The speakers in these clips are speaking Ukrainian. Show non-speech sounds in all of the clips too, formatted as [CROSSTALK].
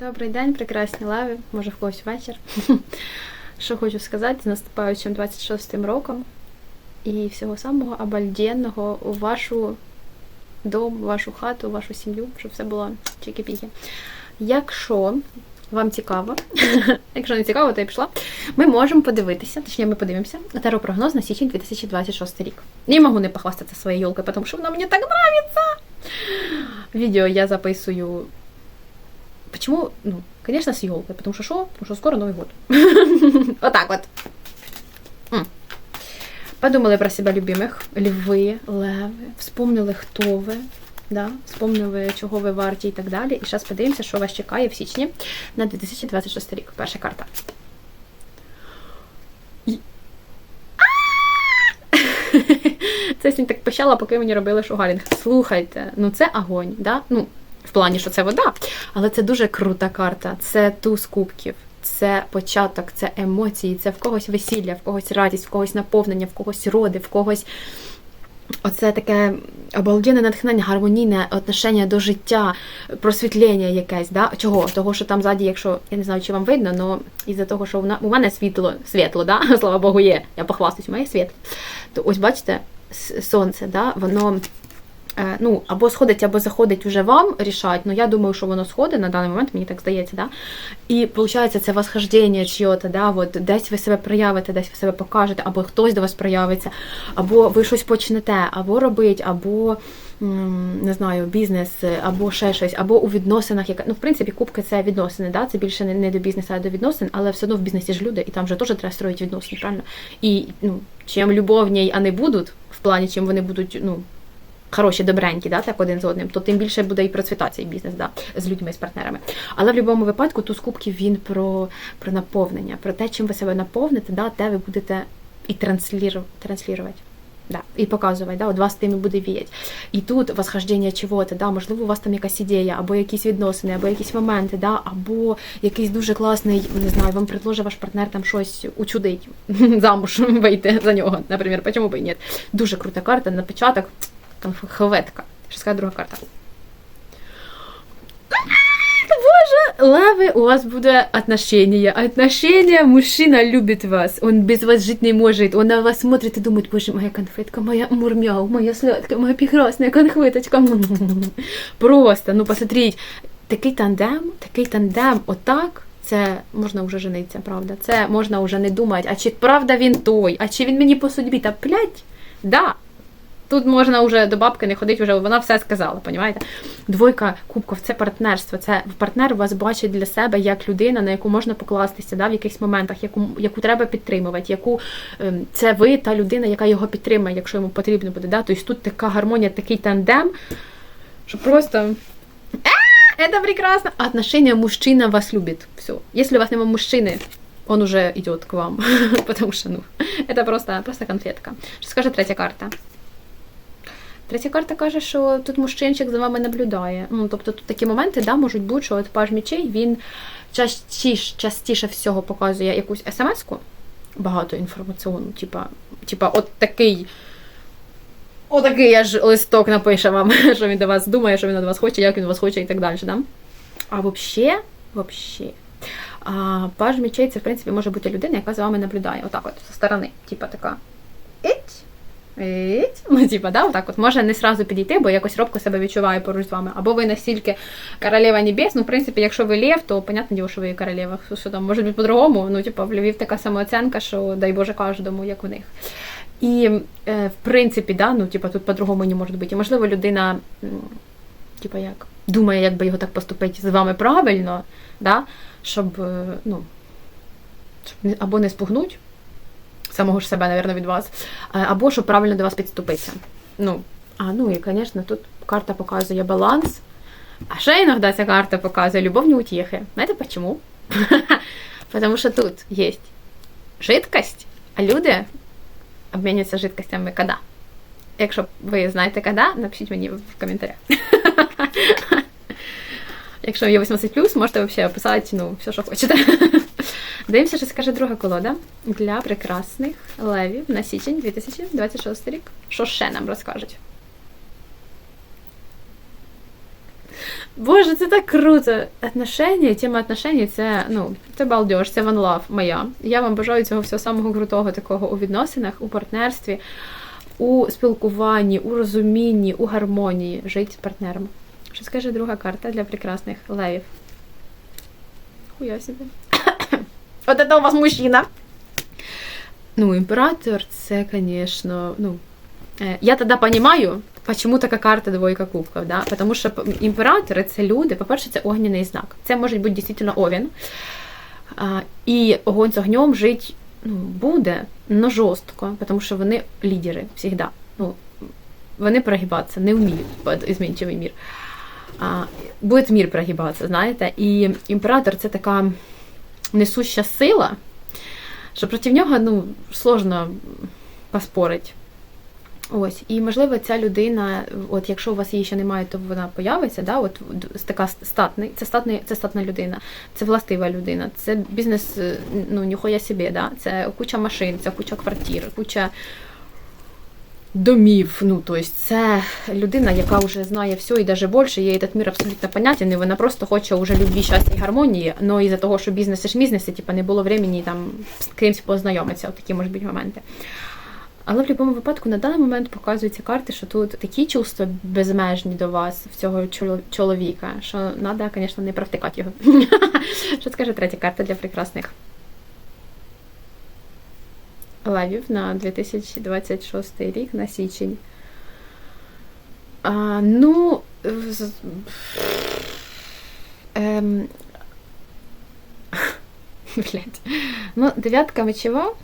Добрий день, прекрасні леви, може в когось вечір. [LAUGHS] Що хочу сказати, з наступаючим 26-м роком і всього самого обальденного у вашу дом, вашу хату, вашу сім'ю, щоб все було чики-піки. Якщо вам цікаво, [LAUGHS] якщо не цікаво, то я пішла. Ми можемо подивитися, точніше, ми подивимося таро-прогноз на січень 2026 рік. Не можу не похвастатися своєю йолкою, тому що вона мені так нравится. Відео я записую Почему? Ну, конечно, с елкой. Потому что что? Потому что скоро Новый год. [LAUGHS] Вот так вот. Подумали про себя любимих. Льви, леви. Вспомнили, хто ви. Да? Вспомнили, чого ви варті і так далі. І зараз подивимося, що вас чекає в січні на 2026 рік. Перша карта. [LAUGHS] Це сьогодні так пищала, поки мені робили шугарінг. Слухайте, ну це огонь, да? Ну, в плані, що це вода, але це дуже крута карта. Це туз кубків, це початок, це емоції, це в когось весілля, в когось радість, в когось наповнення, в когось роди, в когось. Оце таке обалденне натхнення, гармонійне отношення до життя, просвітлення якесь. Да? Чого? Того, що там ззаді, якщо я не знаю, чи вам видно, але із-за того, що вона, у мене світло, світло, да? [LAUGHS] слава Богу, є. Я похвастаюсь, моє світло. То ось бачите, сонце, да? воно ну, або сходить, або заходить уже вам рішать. Ну, я думаю, що воно сходить на даний момент, мені так здається, да? І виходить, це восхождення чого-то, да? От, десь ви себе проявите, десь ви себе покажете, або хтось до вас проявиться, або ви щось почнете, або робить, або. Не знаю, бізнес, або ще щось, або у відносинах, яка ну в принципі кубки це відносини, да? це більше не, до бізнесу, а до відносин, але все одно в бізнесі ж люди, і там же теж треба строїти відносини, правильно? І ну, чим любовні вони будуть, в плані, чим вони будуть, ну, хороші, добренькі, да, так один з одним, то тим більше буде і процвітати цей бізнес да, з людьми, з партнерами. Але в будь-якому випадку туз кубків він про, про наповнення, про те, чим ви себе наповните, да, те ви будете і трансліру- транслірувати. Да, і показувати, да, от вас тим і буде віяти. І тут восхождення чого-то, да, можливо, у вас там якась ідея, або якісь відносини, або якісь моменти, да, або якийсь дуже класний, не знаю, вам предложить ваш партнер там щось учудить, [LAUGHS] замуж вийти за нього, наприклад, чому б і ні. Дуже крута карта на початок, конфетка. Що сказати друга карта. Боже, леви, у вас буде отношения. Отношения, мужчина любит вас. Он без вас жить не может. Он на вас смотрит и думает, боже, моя конфетка, моя мурмяу, моя сладкая, моя прекрасная конфеточка. [LAUGHS] Просто, ну посмотрите, такий тандем, такий тандем, отак. Це можна вже жениться, правда. Це можна вже не думати, а чи правда він той, а чи він мені по судьбі та плять? Да, Тут можна вже до бабки не ходити, вже вона все сказала, понімаєте? Двойка кубків це партнерство. Це партнер вас бачить для себе як людина, на яку можна покластися да, в якихось моментах, яку, яку треба підтримувати, яку ем, це ви та людина, яка його підтримає, якщо йому потрібно буде. Да? Тобто тут така гармонія, такий тандем, що просто. А, Это прекрасно. Отношения мужчина вас любит. Все. Если у вас нема мужчины, он уже идет к вам. [LAUGHS] Потому что, ну, это просто, просто конфетка. Що скаже третя карта? Третя карта каже, що тут мужчинчик за вами наблюдає. Ну, тобто тут такі моменти да, можуть бути, що от паж мічей він частіше, частіше всього показує якусь смс-ку, багато інформаційну, типа, от такий. Отакий я ж листок напише вам, [LAUGHS] що він до вас думає, що він до вас хоче, як він вас хоче і так далі. Да? А взагалі, взагалі, а, паж мічей це, в принципі, може бути людина, яка за вами наблюдає. Отак от, зі сторони. Типа така. Іть. Ну, типа, да, отак от. Може не сразу підійти, бо якось робко себе відчуває поруч з вами. Або ви настільки королева небес, ну, в принципі, якщо ви лев, то понятне діло, що ви королева. Що там, може бути по-другому. Ну, типа, в львів така самооценка, що дай Боже кожному, як у них. І, е, в принципі, да, ну, типа, тут по-другому не може бути. І, можливо, людина, типа, як, думає, як би його так поступити з вами правильно, да, щоб, е, ну, щоб або не спугнуть самого ж себе, напевно, від вас, е, або щоб правильно до вас підступитися. Ну, а ну і, звісно, тут карта показує баланс. А ще іноді ця карта показує любовні утіхи. Знаєте чому? [LAUGHS] Тому що тут є жидкость, а люди обмінюються жидкостями коли. Якщо ви знаєте коли, напишіть мені в коментарях. [LAUGHS] Якщо є 18+, можете взагалі описати ну, все, що хочете. [LAUGHS] Дивимося, що скаже друга колода для прекрасних левів на січень 2026 рік. Що ще нам розкажуть? Боже, це так круто! Отношення, тема отношень це ну це балдеж, це one love моя. Я вам бажаю цього всього самого крутого такого у відносинах, у партнерстві, у спілкуванні, у розумінні, у гармонії жити з партнером. Що скаже друга карта для прекрасних левів? Хуя себе. От це у вас мужчина. Ну, імператор, це, звісно, ну. Е, Я тоді розумію, чому така карта двойка кубків, да? Тому що імператори це люди, по-перше, це огняний знак. Це може бути дійсно овен. А, і огонь з огнем жить ну, буде, но жорстко, тому що вони лідери завжди. Ну, вони прогибатися не вміють під ізменчивий мір. А, буде мір прогибатися, знаєте. І імператор це така несуща сила, що проти нього ну, сложно поспорити. Ось, і можливо, ця людина, от якщо у вас її ще немає, то вона появиться. Да? От така статний, це статний, це статна людина, це властива людина, це бізнес, е, ну ніхуя собі, да? це куча машин, це куча квартир, куча домів. Ну, тобто це людина, яка вже знає все і навіть більше, їй этот мір абсолютно понятен, і вона просто хоче уже любві, щастя і гармонії, але із-за того, що бізнес і шмізнеси, типа, не було времени там з кимось познайомитися, от такі можуть бути моменти. Але в будь-якому випадку на даний момент показуються карти, що тут такі чувства безмежні до вас, в цього чоловіка, що треба, звісно, не провтикати його. [LAUGHS] Що скаже третя карта для прекрасних левів на 2026 рік на січень. А, ну, ем, [LAUGHS] блядь. Ну, дев'ятка мечова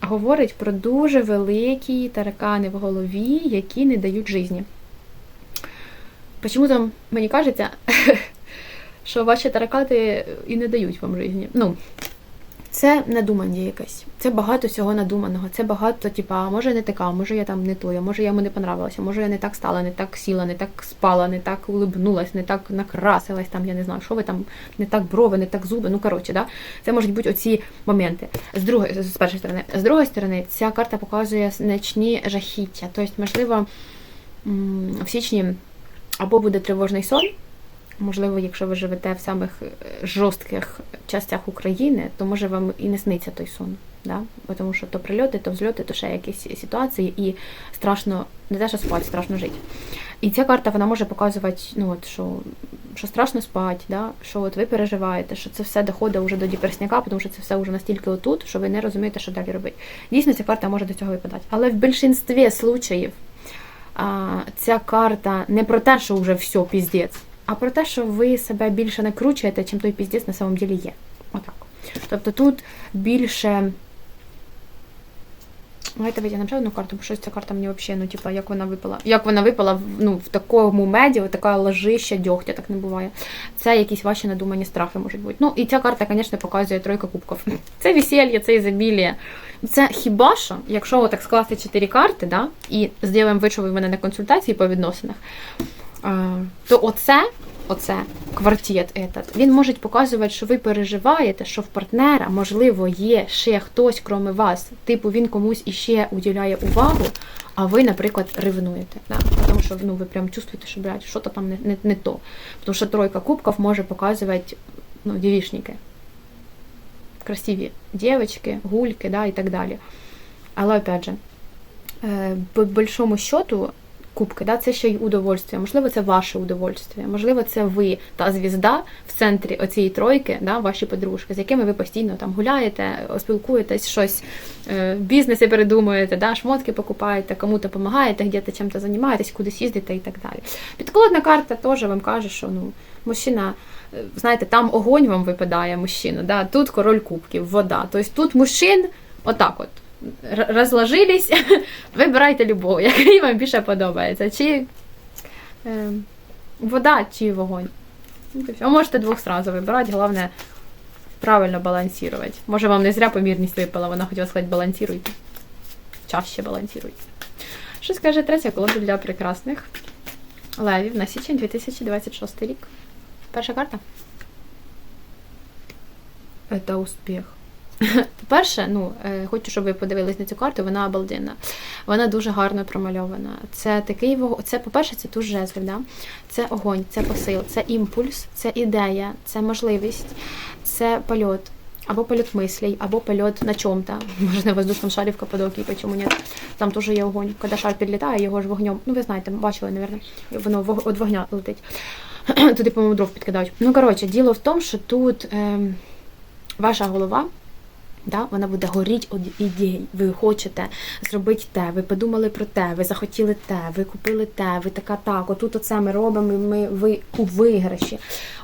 говорить про дуже великі таракани в голові, які не дають житті. Чому там мені кажеться, [LAUGHS] що ваші таракати і не дають вам житті? Ну, це надумання якесь. Це багато всього надуманого. Це багато, типа, може не така, може я там не то, може я йому не понравилася, може я не так стала, не так сіла, не так спала, не так улибнулась, не так накрасилась, там, я не знаю, що ви там, не так брови, не так зуби. Ну, коротше, да? це можуть бути оці моменти. З другої, з першої сторони. З другої сторони, ця карта показує значні жахіття. Тобто, можливо, в січні або буде тривожний сон. Можливо, якщо ви живете в самих е, жорстких частях України, то може вам і не сниться той сон. Да? Тому що то прильоти, то взльоти, то ще якісь ситуації, і страшно, не те, що спати, страшно жити. І ця карта вона може показувати, ну от що, що страшно спати, да? що от ви переживаєте, що це все доходить вже до діперсняка, тому що це все вже настільки отут, що ви не розумієте, що далі робити. Дійсно, ця карта може до цього випадати. Але в більшинстві случаїв а, ця карта не про те, що вже все піздець, а про те, що ви себе більше накручуєте, чим той піздець на самом ділі є. Отак. Тобто тут більше. Давайте витягнемо ще одну карту, бо щось ця карта мені взагалі, ну, типа, як вона випала. Як вона випала ну, в такому меді, така ложища дьогтя, так не буває. Це якісь ваші надумані страхи можуть бути. Ну, і ця карта, звісно, показує тройка кубків. Це весілля, це ізобілія. Це хіба що, якщо так скласти чотири карти, да, і зробимо ви, що ви в мене на консультації по відносинах, то оце, оце квартет этот, він може показувати, що ви переживаєте, що в партнера, можливо, є ще хтось, крім вас. Типу він комусь іще уділяє увагу, а ви, наприклад, ревнуєте. Да? Тому що ну, ви прям чувствуєте, що блядь, що то там не, не, не то. Тому що тройка кубків може показувати ну, дівішники. Красиві дівчатки, гульки, да, і так далі. Але опять же, е, по большому счету, кубки, да, це ще й удовольствие. Можливо, це ваше удовольствие. Можливо, це ви та звізда в центрі оцієї тройки, да, ваші подружки, з якими ви постійно там гуляєте, спілкуєтесь, щось е, в передумуєте, да, шмотки покупаєте, кому-то допомагаєте, где-то чим-то займаєтесь, кудись їздите і так далі. Підколодна карта теж вам каже, що ну, мужчина. е, Знаєте, там огонь вам випадає мужчина, да? тут король кубків, вода. Тобто тут мужчин отак от розложились, [LAUGHS] вибирайте любов, [LAUGHS] який вам більше подобається. Чи е, вода, чи вогонь. Ну. А можете двох сразу вибирати, головне правильно балансувати. Може вам не зря помірність випала, вона хотіла сказати балансируйте. Чаще балансируйте. Що скаже третя колода для прекрасних левів на січень 2026 рік? Перша карта. Це успіх. По-перше, ну, е, хочу, щоб ви подивились на цю карту, вона обалденна. Вона дуже гарно промальована. Це такий вог- Це, по-перше, це туз жезлів, да? це огонь, це посил, це імпульс, це ідея, це можливість, це польот. Або польот мислей, або польот на чому-то. Може, на воздушному шарі в Каппадокії, почему ні? Там теж є огонь. Коли шар підлітає, його ж вогнем. Ну, ви знаєте, бачили, мабуть, воно від вогня летить. [CLEARS THROAT] Туди, по-моєму, дров підкидають. Ну, коротше, діло в тому, що тут ем, ваша голова. Да, вона буде горіть від ідей. Ви хочете зробити те, ви подумали про те, ви захотіли те, ви купили те, ви така так. Отут оце ми робимо, ми ви у виграші.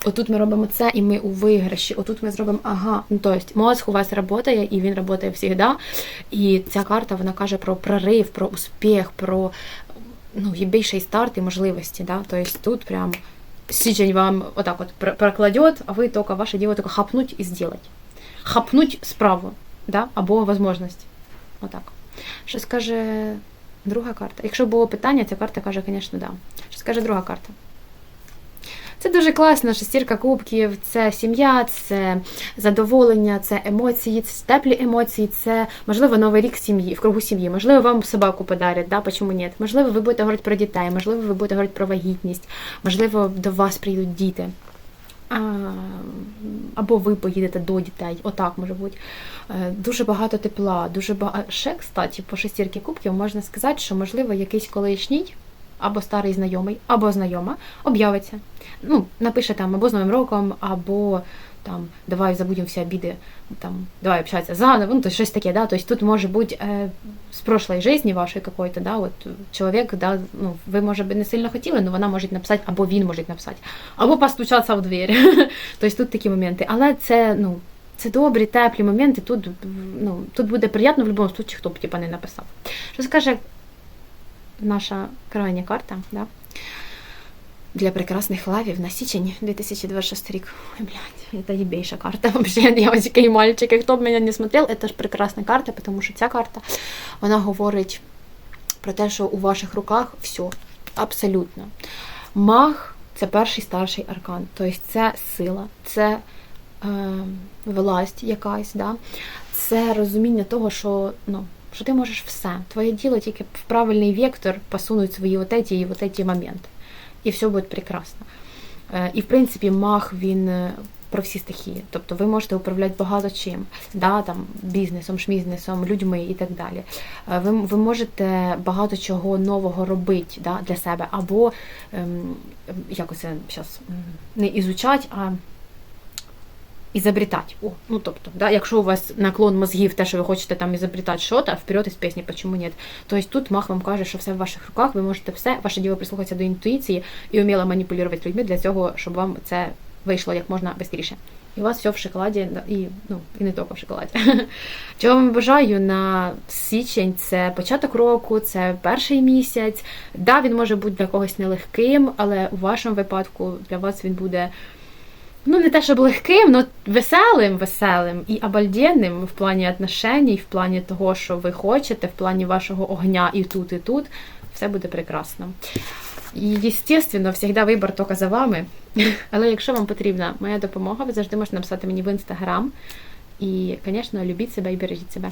Отут ми робимо це, і ми у виграші. Отут ми зробимо ага. Ну тобто мозг у вас працює, і він працює завжди. І ця карта вона каже про прорив, про успіх, про ну, більший старт і можливості. Да? Тобто тут прям січень вам отак от прокладет, а ви тільки ваше діло тільки хапнуть і зробити. Хапнуть справу, да? або можливість. Отак. Що скаже друга карта? Якщо було питання, ця карта каже, звісно, да. Що скаже друга карта? Це дуже класно, шестірка кубків, це сім'я, це задоволення, це емоції, це теплі емоції, це можливо новий рік сім'ї, в кругу сім'ї. Можливо, вам собаку подарять, да, почему ні? Можливо, ви будете говорити про дітей, можливо, ви будете говорити про вагітність, можливо, до вас прийдуть діти. Або ви поїдете до дітей, отак може бути. Е, Дуже багато тепла, дуже багато. Ще, кстати, по шестірки кубків можна сказати, що можливо якийсь колишній, або старий знайомий, або знайома об'явиться. Ну, напише там або з Новим роком, або там давай забудемо всі обіди, там давай общатися заново, ну то щось таке, да. Тобто тут може бути е, з прошлої житті вашої какой-то, да, от чоловік, да, ну, ви може би не сильно хотіли, але вона може написати, або він може написати, або постучатися в двері. [LAUGHS] тобто тут такі моменти. Але це, ну. Це добрі, теплі моменти. Тут, ну, тут буде приємно в будь-якому случаї, хто б типа, не написав. Що скаже наша крайня карта, да? для прекрасных лавів на січень 2026 рік. Ой, блядь, это ебейша карта вообще, девочки и мальчики. Хто б мене не смотрел, это ж прекрасна карта, тому що ця карта, вона говорить про те, що у ваших руках все, абсолютно. Маг це перший старший аркан, тобто це сила, це е, власть якась, да? це розуміння того, що ну, що ти можеш все. Твоє діло тільки в правильний вектор посунуть свої вот і вот моменти. І все буде прекрасно. Е, І в принципі, маг він е, про всі стихії. Тобто ви можете управляти багато чим, да, там, бізнесом, шмізнесом, людьми і так далі. Е, Ви, ви можете багато чого нового робити да, для себе, або ем, як це зараз не ізучать, а ізобретати. О, ну тобто, да, якщо у вас наклон мозгів, те, що ви хочете там ізобретати щось, вперед із пісні, почему ні? Тобто тут мах вам каже, що все в ваших руках, ви можете все, ваше діло прислухатися до інтуїції і вміло маніпулювати людьми для цього, щоб вам це вийшло як можна швидше. І у вас все в шоколаді, і ну і не тільки в шоколаді. [LAUGHS] Чого вам бажаю на січень? Це початок року, це перший місяць. Да, він може бути для когось нелегким, але у вашому випадку для вас він буде ну не те, щоб легким, але веселим, веселим і обальденним в плані отношень, в плані того, що ви хочете, в плані вашого огня і тут, і тут. Все буде прекрасно. І, звісно, завжди вибір тільки за вами. [LAUGHS] Але якщо вам потрібна моя допомога, ви завжди можете написати мені в інстаграм. І, звісно, любіть себе і бережіть себе.